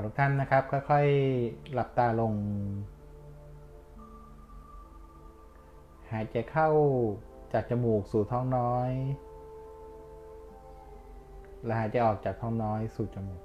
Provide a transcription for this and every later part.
ขอทุกท่านนะครับ ค่อยๆ หลับตาลง หายใจเข้าจากจมูกสู่ท้องน้อย และหายใจออกจากท้องน้อยสู่จมูก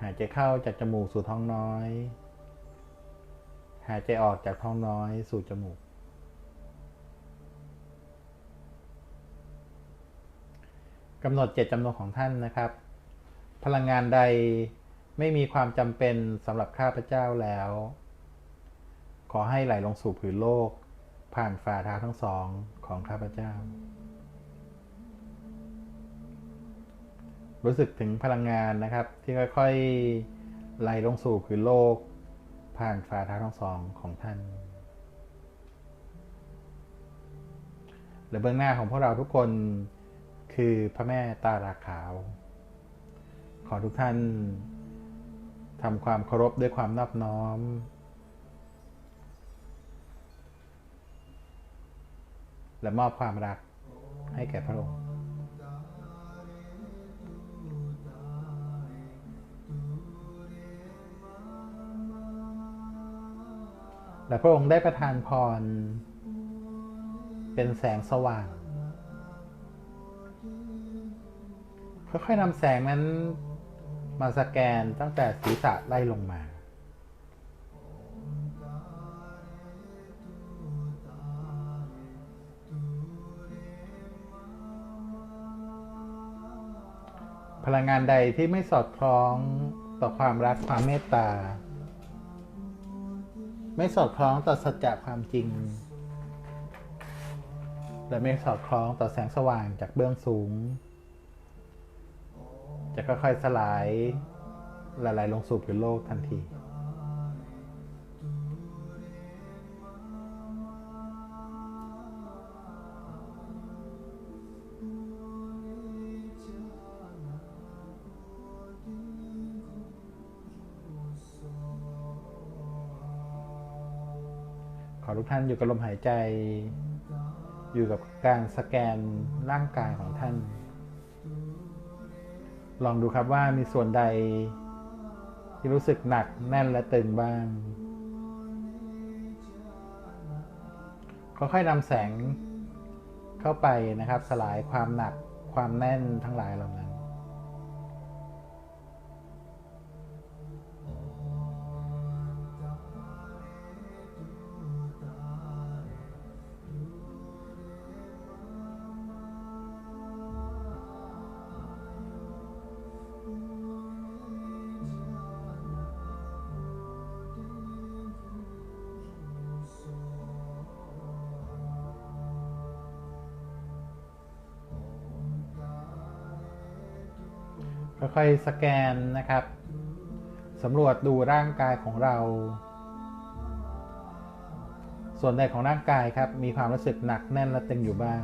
หายใจเข้าจากจมูกสู่ท้องน้อย หายใจออกจากท้องน้อยสู่จมูก กำหนดเจตจำนงของท่านนะครับ พลังงานใดไม่มีความจำเป็นสำหรับข้าพเจ้าแล้ว ขอให้ไหลลงสู่ผืนโลก ผ่านฝ่าเท้าทั้งสองของข้าพเจ้า รู้สึกถึงพลังงานนะครับ ที่ค่อยๆไหลลงสู่ผืนโลก ผ่านฝ่าเท้าทั้งสองของท่านและเบื้องหน้าของพวกเราทุกคน คือพระแม่ตาราขาว ขอทุกท่านทำความเคารพด้วยความนอบน้อม และมอบความรักให้แก่พระองค์และพระองค์ได้ประทานพร เป็นแสงสว่าง ค่อยๆนำแสงนั้นมาสแกนตั้งแต่ศีรษะไล่ลงมา พลังงานใดที่ไม่สอดคล้องต่อความรักความเมตตา ไม่สอดคล้องต่อสัจจะความจริง และไม่สอดคล้องต่อแสงสว่างจากเบื้องสูง จะค่อยๆสลายละลายลงสู่พื้นโลกทันที ขอทุกท่านอยู่กับลมหายใจ อยู่กับการสแกนร่างกายของท่าน ลองดูครับว่ามีส่วนใดที่รู้สึกหนักแน่นและตึงบ้าง ค่อยๆนำแสงเข้าไปนะครับ สลายความหนักความแน่นทั้งหลายเหล่านั้น ค่อยๆสแกนนะครับสำรวจดูร่างกายของเรา ส่วนใดของร่างกายครับ มีความรู้สึกหนักแน่นและตึงอยู่บ้าง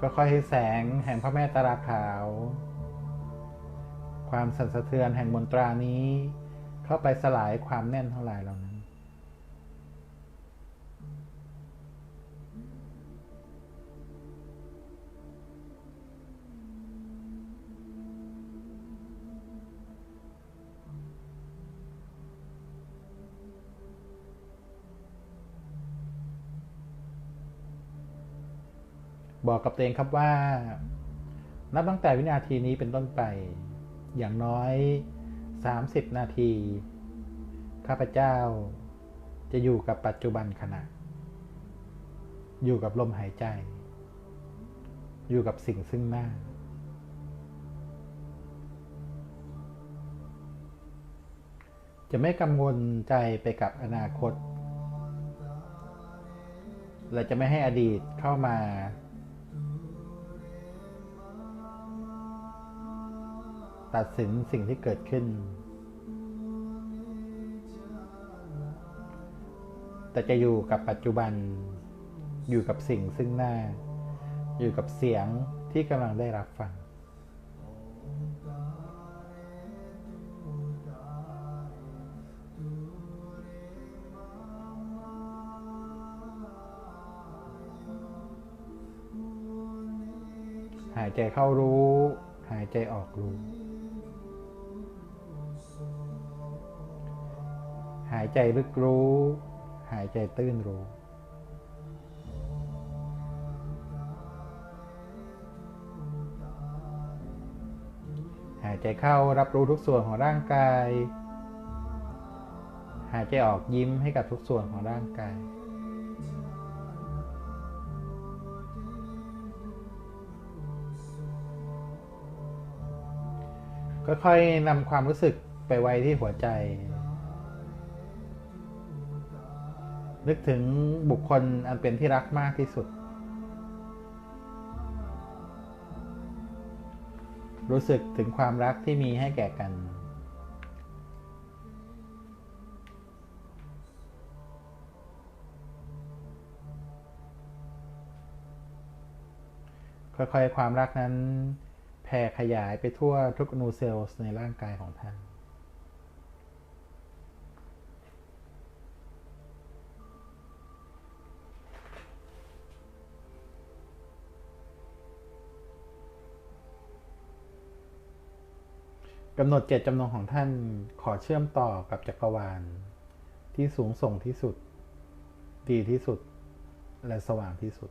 ก็ค่อยให้แสงแห่งพระแม่ตราขาว ความสั่นสะเทือนแห่งมนตรานี้ เข้าไปสลายความแน่นเทั้งหลายเหล่านั้น บอกกับตัวเองครับว่า นับตั้งแต่วินาทีนี้เป็นต้นไป อย่างน้อย 30 นาที ข้าพเจ้า จะอยู่กับปัจจุบันขณะ อยู่กับลมหายใจ อยู่กับสิ่งซึ่งหน้าจะไม่กังวลใจไปกับอนาคต และจะไม่ให้อดีตเข้ามา ตัดสินสิ่งที่เกิดขึ้น แต่จะอยู่กับปัจจุบัน อยู่กับสิ่งซึ่งหน้า อยู่กับเสียงที่กำลังได้รับฟัง หายใจเข้ารู้ หายใจออกรู้ หายใจลึกรู้ หายใจตื้นรู้ หายใจเข้ารับรู้ทุกส่วนของร่างกาย หายใจออกยิ้มให้กับทุกส่วนของร่างกายค่อยๆนำความรู้สึกไปไว้ที่หัวใจ นึกถึงบุคคลอันเป็นที่รักมากที่สุด รู้สึกถึงความรักที่มีให้แก่กัน ค่อยๆ ความรักนั้นแผ่ขยายไปทั่วทุกอนูเซลล์ในร่างกายของท่าน กำหนดเจตจำนงของท่านขอเชื่อมต่อกับจักรวาล ที่สูงส่งที่สุด ดีที่สุด และสว่างที่สุด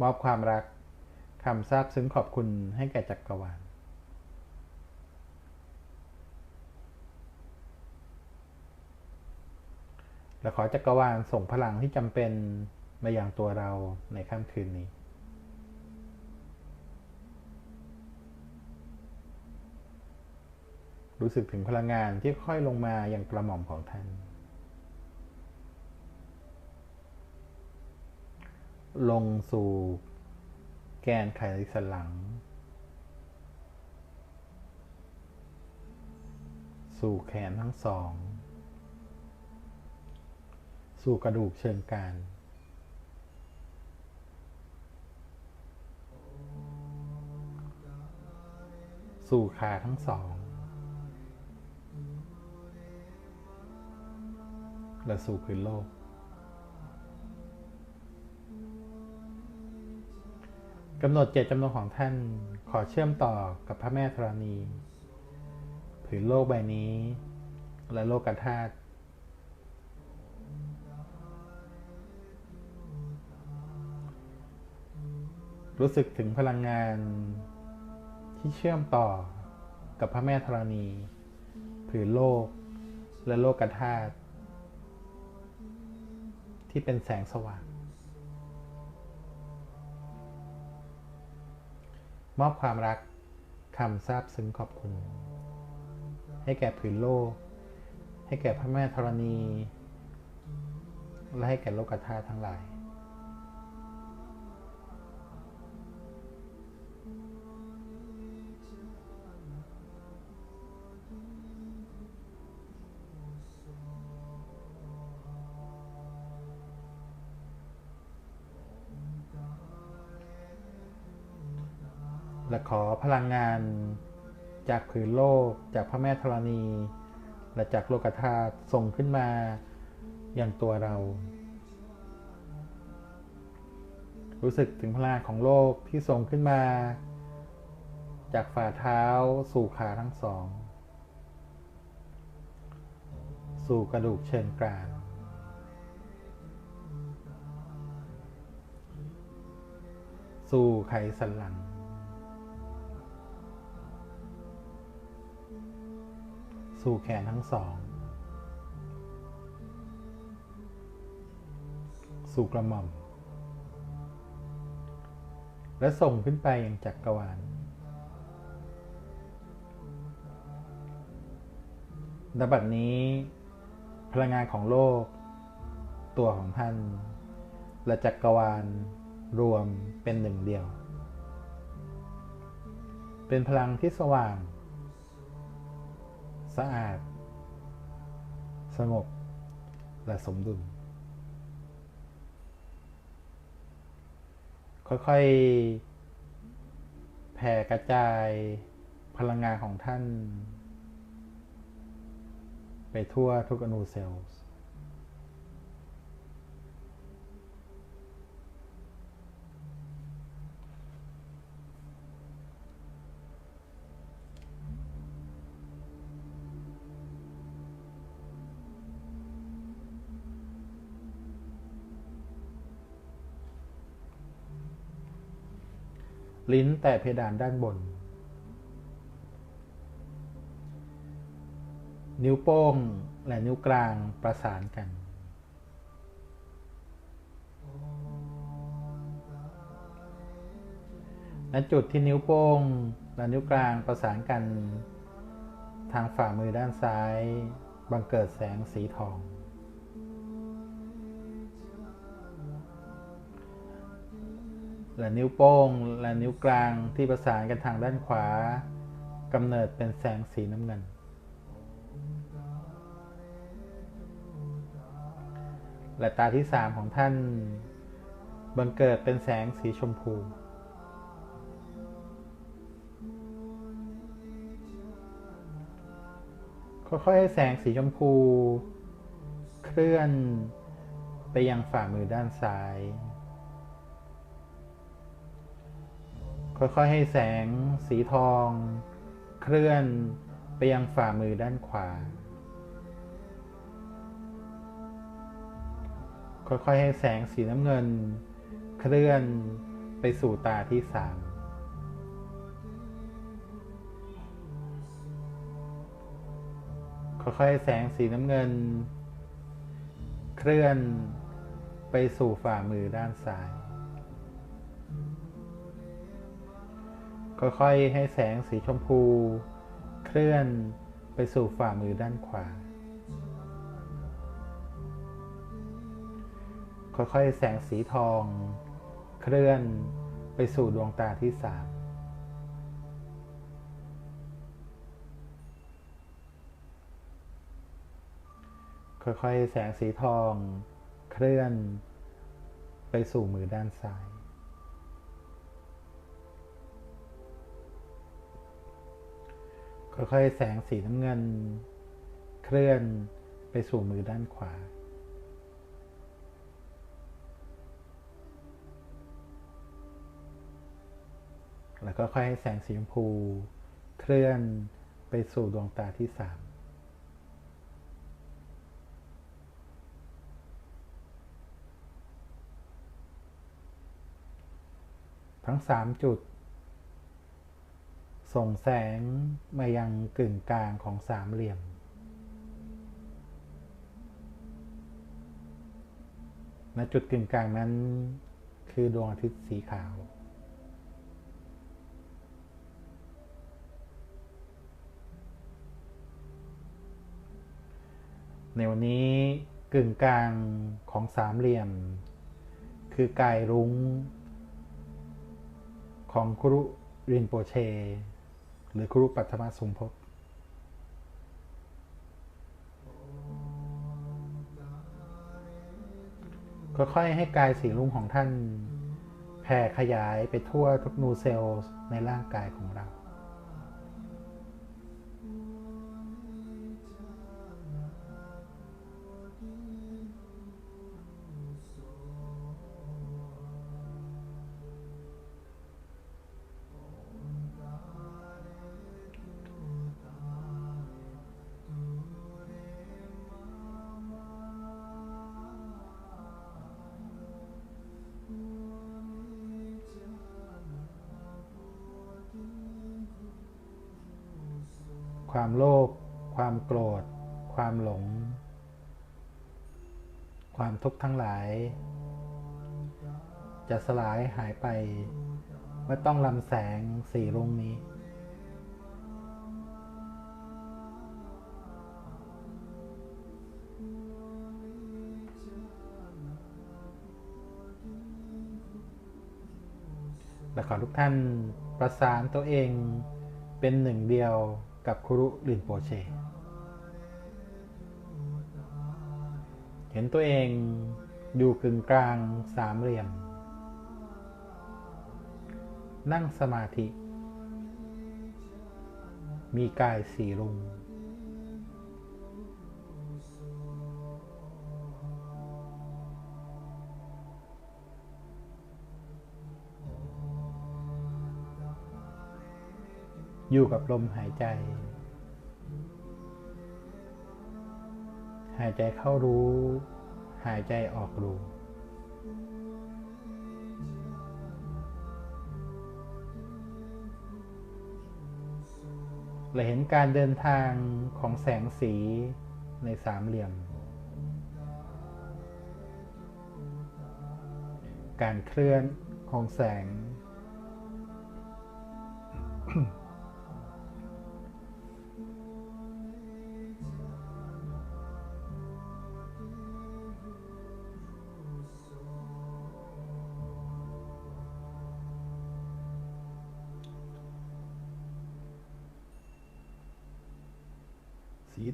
มอบความรักคำซาบซึ้งขอบคุณให้แก่จักรวาล และขอจักรวาลส่งพลังที่จำเป็นมาอย่างตัวเราในค่ำคืนนี้ รู้สึกถึงพลังงานที่ค่อยลงมาอย่างกระหม่อมของท่าน ลงสู่แกนไขสันหลัง สู่แขนทั้งสอง สู่กระดูกเชิงกรานสู่ขาทั้งสอง และสู่พื้นโลก กำหนดเจตจำนงของท่านขอเชื่อมต่อกับพระแม่ธรณี ผืนโลกใบนี้ และโลกธาตุรู้สึกถึงพลังงานที่เชื่อมต่อกับพระแม่ธรณี ผืนโลก และโลกธาตุ ที่เป็นแสงสว่าง มอบความรักคำซาบซึ้งขอบคุณ ให้แก่ผืนโลก ให้แก่พระแม่ธรณี และให้แก่โลกธาตุทั้งหลาย และขอพลังงาน จากผืนโลก จากพระแม่ธรณี และจากโลกธาตุส่งขึ้นมาอย่างตัวเรา รู้สึกถึงพลังของโลกที่ส่งขึ้นมา จากฝ่าเท้าสู่ขาทั้งสอง สู่กระดูกเชิงกรานสู่ไขสันหลัง สู่แขนทั้งสอง สู่กระหม่อม และส่งขึ้นไปยังจักรวาล ณ บัดนี้ พลังงานของโลก ตัวของท่าน และจักรวาล รวมเป็นหนึ่งเดียว เป็นพลังที่สว่าง สะอาด สงบ และสมดุล ค่อยๆ แผ่กระจายพลังงานของท่าน ไปทั่วทุกอนูเซลล์ ลิ้นแต่เพดานด้านบน นิ้วโป้งและนิ้วกลางประสานกัน ณ จุดที่นิ้วโป้งและนิ้วกลางประสานกัน ทางฝ่ามือด้านซ้าย บังเกิดแสงสีทอง และนิ้วโป้ง และนิ้วกลางที่ประสานกันทางด้านขวากำเนิดเป็นแสงสีน้ำเงิน และตาที่สามของท่านบังเกิดเป็นแสงสีชมพู ค่อยๆให้แสงสีชมพู เคลื่อนไปยังฝ่ามือด้านซ้าย ค่อยๆให้แสงสีทอง เคลื่อนไปยังฝ่ามือด้านขวา ค่อยๆให้แสงสีน้ำเงิน เคลื่อนไปสู่ตาที่สามค่อยๆให้แสงสีน้ำเงิน เคลื่อนไปสู่ฝ่ามือด้านซ้าย ค่อยๆ ให้แสงสีชมพู เคลื่อนไปสู่ฝ่ามือด้านขวา ค่อยๆ แสงสีทอง เคลื่อนไปสู่ดวงตาที่สามค่อยๆ แสงสีทอง เคลื่อนไปสู่มือด้านซ้าย ค่อยๆแสงสีน้ำเงิน เคลื่อนไปสู่มือด้านขวา แล้วก็ค่อยให้แสงสีชมพูเคลื่อนไปสู่ดวงตาที่สามทั้งสามจุด ส่งแสงมายังกึ่งกลางของสามเหลี่ยม ณ จุดกึ่งกลางนั้นคือดวงอาทิตย์สีขาว ในวันนี้กึ่งกลางของสามเหลี่ยม คือกายรุ้งของครุรินโปเช หรือครูปัทมาสมภพค่อยๆให้กายสีลุ่งของท่านแผ่ขยายไปทั่วทุกนูเซลล์ในร่างกายของเรา ความโลภความโกรธ ความหลง ความทุกข์ทั้งหลาย จะสลายหายไปเมื่อต้องลำแสงสีรุ้งนี้และขอทุกท่านประสานตัวเองเป็นหนึ่งเดียว กับครุลินโปเช เห็นตัวเองอยู่กึ่งกลางสามเหลี่ยม นั่งสมาธิ มีกายสีรุง อยู่กับลมหายใจ หายใจเข้ารู้ หายใจออกรู้ เราเห็นการเดินทางของแสงสีในสามเหลี่ยม การเคลื่อนของแสง Mm-hmm.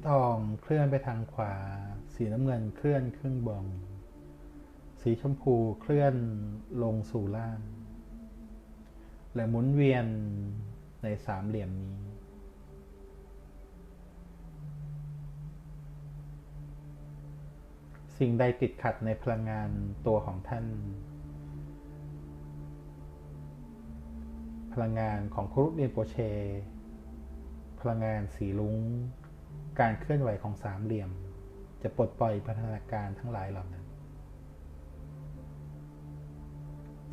ทองเคลื่อนไปทางขวา สีน้ำเงินเคลื่อนขึ้นบงสีชมพูเคลื่อนลงสู่ล่าง และหมุนเวียนในสามเหลี่ยมนี้ สิ่งใดติดขัดในพลังงานตัวของท่าน พลังงานของครุเรียนโปเช พลังงานสีลุง การเคลื่อนไหวของสามเหลี่ยม จะปลดปล่อยพัฒนาการทั้งหลายเหล่านั้น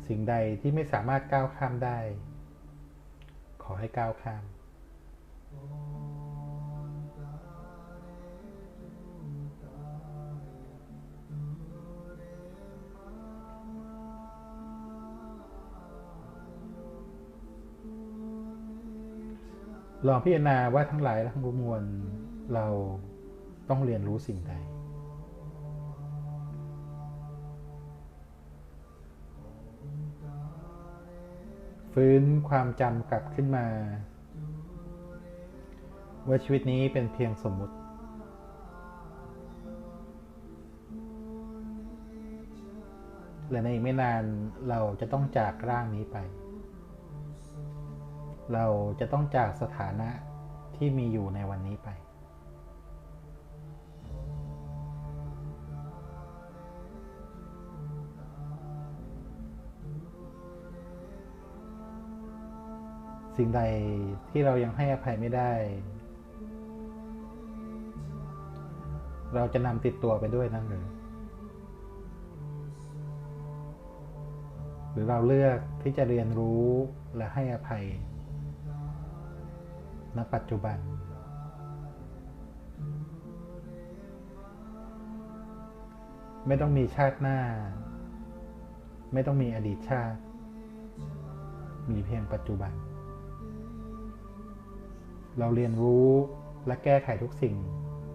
สิ่งใดที่ไม่สามารถก้าวข้ามได้ ขอให้ก้าวข้าม ลองพิจารณาว่าทั้งหลายและทั้งมวล เราต้องเรียนรู้สิ่งใด ฟื้นความจำกลับขึ้นมา ว่าชีวิตนี้เป็นเพียงสมมุติ และในอีกไม่นานเราจะต้องจากร่างนี้ไป เราจะต้องจากสถานะที่มีอยู่ในวันนี้ไป สิ่งใดที่เรายังให้อภัยไม่ได้ เราจะนำติดตัวไปด้วยนั่นหรือหรือเราเลือกที่จะเรียนรู้และให้อภัยณปัจจุบัน ไม่ต้องมีชาติหน้า ไม่ต้องมีอดีตชาติ มีเพียงปัจจุบัน เราเรียนรู้และแก้ไขทุกสิ่ง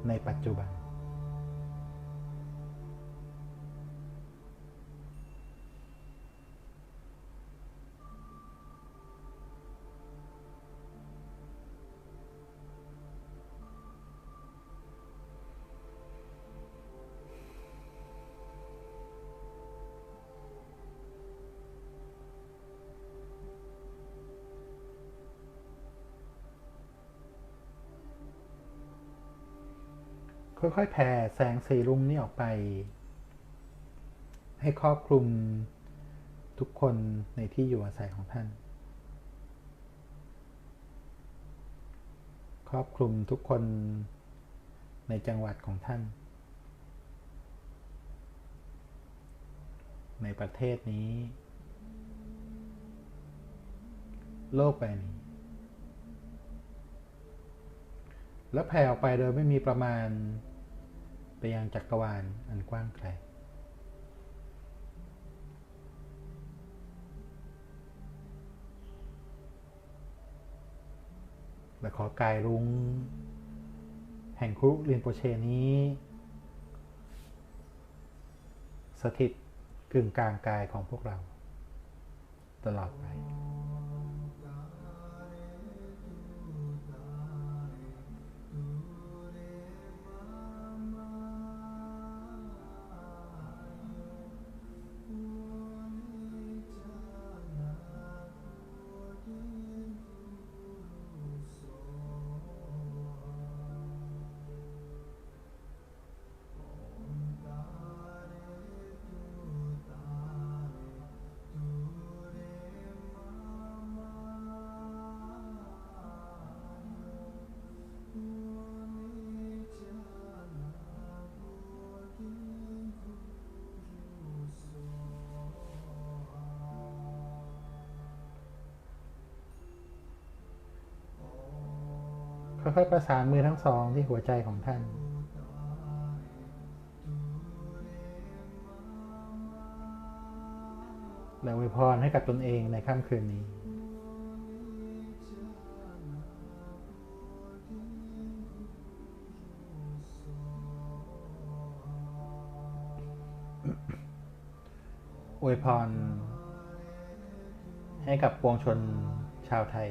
ในปัจจุบัน ค่อยๆแผ่แสงสีรุ้งนี้ออกไป ให้ครอบคลุมทุกคนในที่อยู่อาศัยของท่าน ครอบคลุมทุกคนในจังหวัดของท่าน ในประเทศนี้ โลกใบนี้ แล้วแผ่ออกไปโดยไม่มีประมาณ ไปยังจักรวาลอันกว้างไกล และขอกายรุง้ง แห่งครุเรียนโปเชนี้ สถิตกึ่งกลางกายของพวกเรา ตลอดไป ค่อยๆประสานมือทั้งสองที่หัวใจของท่าน และอวยพรให้กับตนเองในค่ำคืนนี้อวยพรให้กับปวงชนชาวไทย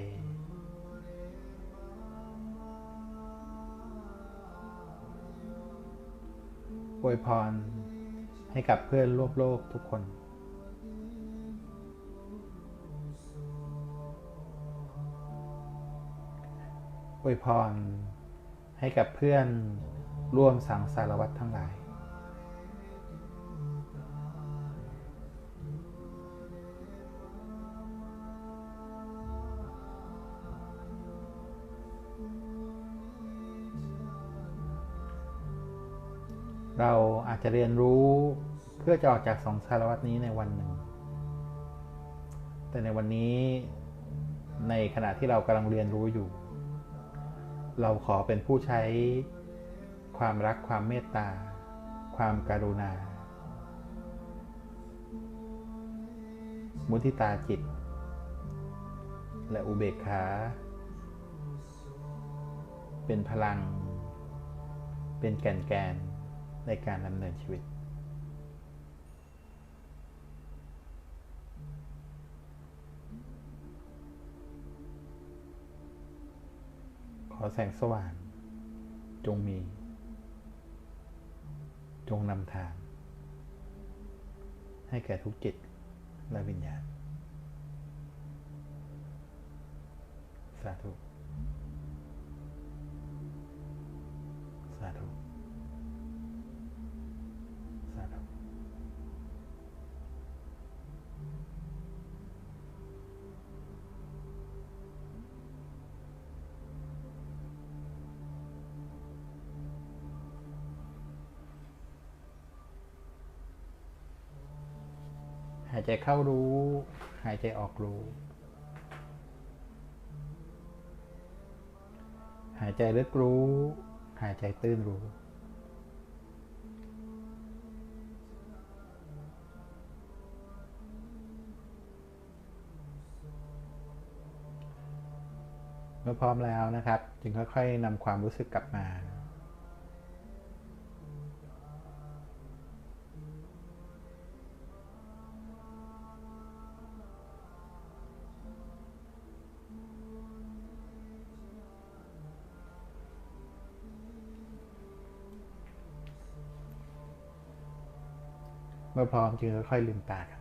อวยพรให้กับเพื่อนร่วมโลกทุกคน อวยพรให้กับเพื่อนร่วมสังสารวัตรทั้งหลาย เราอาจจะเรียนรู้เพื่อจะออกจากสองสารวัตนี้ในวันหนึ่ง แต่ในวันนี้ในขณะที่เรากำลังเรียนรู้อยู่ เราขอเป็นผู้ใช้ความรักความเมตตา ความการุณา มุทิตาจิต และอุเบกขา เป็นพลัง เป็นแก่นแกน ในการดำเนินชีวิต ขอแสงสว่าง จงมี จงนำทาง ให้แก่ทุกจิตและวิญญาณ สาธุ หายใจเข้ารู้ หายใจออกรู้ หายใจลึกรู้ หายใจตื้นรู้ เมื่อพร้อมแล้วนะครับ จึงค่อยๆนำความรู้สึกกลับมา อพร้อมจึงค่อยลืมตาครับ